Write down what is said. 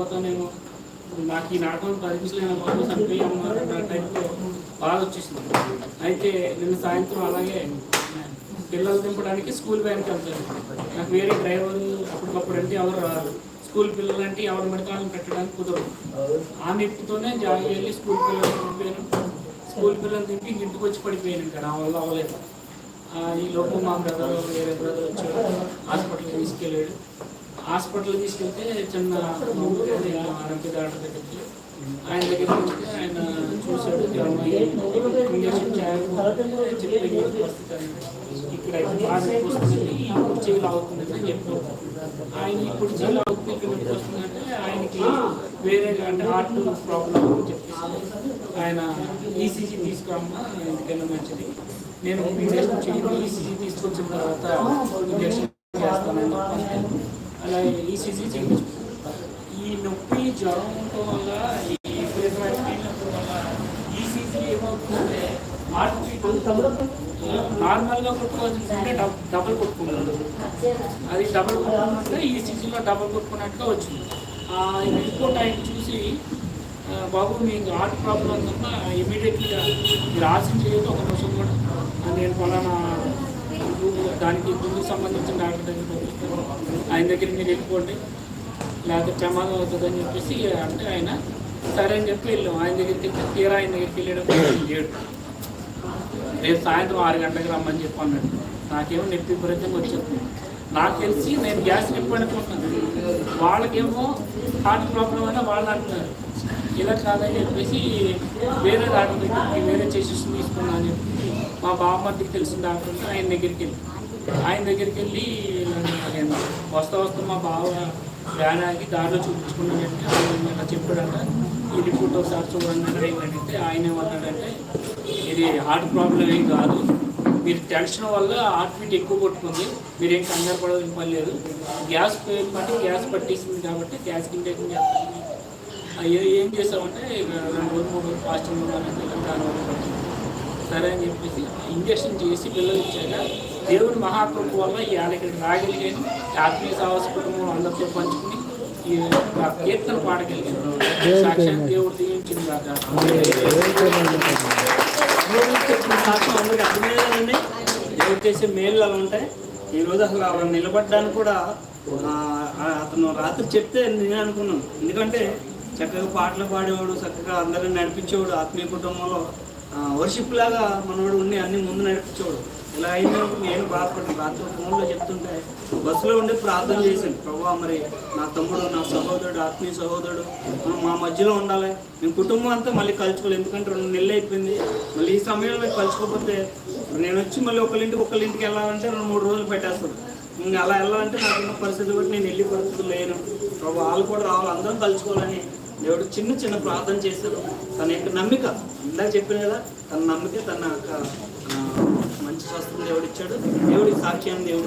చనిపోతానేమో నాకు ఈ నాటకం పరిపించలేని బాబు చనిపోయాము నా టైప్లో బాధ వచ్చేసింది. అయితే నిన్న సాయంత్రం అలాగే పిల్లలు దింపడానికి స్కూల్ వ్యాన్కి వెళ్తాను నాకు వేరే డ్రైవర్ అప్పటికప్పుడు అంటే ఎవరు రారు. స్కూల్ పిల్లలు అంటే ఎవరు పడితే పెట్టడానికి కుదరదు. ఆ నిప్పుతోనే జాగి వెళ్ళి స్కూల్ పిల్లలు దింపాను. స్కూల్ పిల్లలు దింపి ఇంటికి వచ్చి పడిపోయాను ఇంకా నా వల్ల అవ్వలేదు. ఈ లోపు మా బ్రదర్ వేరే బ్రదర్ వచ్చాడు. హాస్పిటల్కి తీసుకెళ్ళాడు. హాస్పిటల్ తీసుకెళ్తే చిన్న ఆరోగ్య డాక్టర్ దగ్గరికి ఆయన దగ్గర ఆయన చూశాడు ఇంజక్షన్ ఇక్కడ బాగా ఇప్పుడు చేయి లాగుతుంది అని చెప్పారు. ఆయన ఇప్పుడు చేయి లాగుతుంది ఇక్కడ వస్తుందంటే ఆయనకి వేరే అంటే హార్ట్ ప్రాబ్లం అని చెప్పేసి ఆయన ఈసీజీ తీసుకురమ్మా ఎందుకైనా మంచిది. నేను ఇంజక్షన్ చేయండి ఈసీజీ తీసుకొచ్చిన తర్వాత ఇంజక్షన్ చేస్తానని అలాగే ఈసీజీ చేయించుకున్నాను ఈ నొప్పి జ్వరం ఉండటం వల్ల ఈ ఉండటం వల్ల ఈసీజీ ఏమవుతుందంటే నార్మల్గా కొట్టుకోవాల్సిందంటే డబుల్ కొట్టుకున్నాడు అది డబుల్ కొట్టుకున్నట్టే ఈసీజీలో డబుల్ కొట్టుకున్నట్టుగా వచ్చింది ఆ రిపోర్ట్ ఆయన చూసి బాబు మీకు హార్ట్ ప్రాబ్లం ఉందమ్మా ఇమీడియట్గా మీరు ఆశం చేయదు ఒక నిమిషం కూడా నేను ఫలానా దానికి గుండెకి సంబంధించిన డాక్టర్ దగ్గరికి ఆయన దగ్గర మీరు వెళ్ళిపోండి. లేకపోతే ప్రమాదం అవుతుందని చెప్పేసి అంటే ఆయన సరే అని చెప్పి వెళ్ళాం. ఆయన దగ్గరికి వెళ్తే తీరా ఆయన దగ్గరికి వెళ్ళేటప్పుడు లేడు రేపు సాయంత్రం ఆరు గంటలకు రమ్మని చెప్పి అన్నాడు నాకేమో నొప్పి విపరీతంగా వచ్చేది నాకు తెలిసి నేను గ్యాస్ నొప్పి అనుకుంటున్నాను. వాళ్ళకేమో హార్ట్ ప్రాబ్లం అయినా వాళ్ళు అంటున్నారు. ఇలా కాదని చెప్పేసి వేరే డాక్టర్ దగ్గరికి వేరే చేసి తీసుకున్నా అని చెప్పి మా బామ్మకి తెలిసిన డాక్టర్ ఆయన దగ్గరికి వెళ్ళి. ఆయన దగ్గరికి వెళ్ళి నేను వస్తా వస్తా మా బావ వ్యాన్ ఆగి దారిలో చూపించుకున్నాను చెప్పి ఆయన ఇలా చెప్పాడంట. ఈ రిపోర్ట్ ఒకసారి చూడండి అని ఆయన అడిగితే ఆయన ఏమన్నాడంటే ఇది హార్ట్ ప్రాబ్లం ఏం కాదు. మీరు టెన్షన్ వల్ల హార్ట్ బీట్ ఎక్కువ కొట్టుకుంది. మీరు ఏం కంగారు పడవలసిన పని లేదు. గ్యాస్ పట్టి గ్యాస్ పట్టేసింది కాబట్టి గ్యాస్ ఇంజక్షన్ చేస్తాను అయ్యో ఏం చేసామంటే రెండు రోజులు మూడు రోజులు ఫాస్టింగ్ ఉండాలంటే దానివల్ల సరే అని చెప్పేసి ఇంజక్షన్ చేసి పిల్లలు ఇచ్చాక దేవుని మహాకృప వల్ల ఈ ఇక్కడికి రాగలిగాను ఆత్మీయ సాహస కుటుంబం అందరితో పంచుకుని ఈ కీర్తన పాడగలిగాను సాక్షాత్ దేవుడు దీవించింది కాక దేవుడు చెప్పిన సాక్ష్యం అర్థమయ్యేదండి దేవుడు చేసే మేలు అలా ఉంటాయి. ఈ రోజు అసలు అలా నిలబడ్డానికి కూడా అతను రాత్రి చెప్తే నేను అనుకున్నాను. ఎందుకంటే చక్కగా పాటలు పాడేవాడు చక్కగా అందరిని నడిపించేవాడు ఆత్మీయ కుటుంబంలో వర్షిప్ లాగా మనవాడు ఉండి అన్ని ముందు నడిపించేవాడు. ఇలా అయినప్పుడు నేను బాధపడ్డాను. రాత్రి ఫోన్లో చెప్తుంటే బస్సులో ఉండి ప్రార్థన చేశాను. ప్రభా మరి నా తమ్ముడు నా సహోదరుడు ఆత్మీయ సహోదరుడు మనం మా మధ్యలో ఉండాలి. మేము కుటుంబం అంతా మళ్ళీ కలుసుకోవాలి. ఎందుకంటే రెండు నెలలు అయిపోయింది. మళ్ళీ ఈ సమయంలో కలుసుకోకపోతే నేను వచ్చి మళ్ళీ ఒకళ్ళింటికి ఒకళ్ళింటికి వెళ్ళాలంటే రెండు మూడు రోజులు పెట్టేస్తాను. ఇంకా అలా వెళ్ళాలంటే నాకున్న పరిస్థితి బట్టి నేను వెళ్ళి పరిస్థితులు లేను. ప్రభు వాళ్ళు కూడా రావాలి. అందరం కలుసుకోవాలని దేవుడు చిన్న చిన్న ప్రార్థన చేశారు. తన యొక్క నమ్మిక ఇందాక చెప్పిన కదా తన నమ్మిక తన యొక్క మంచి శాస్త్రం దేవుడు ఇచ్చాడు. దేవుడికి సాక్ష్యాన్ని దేవుడు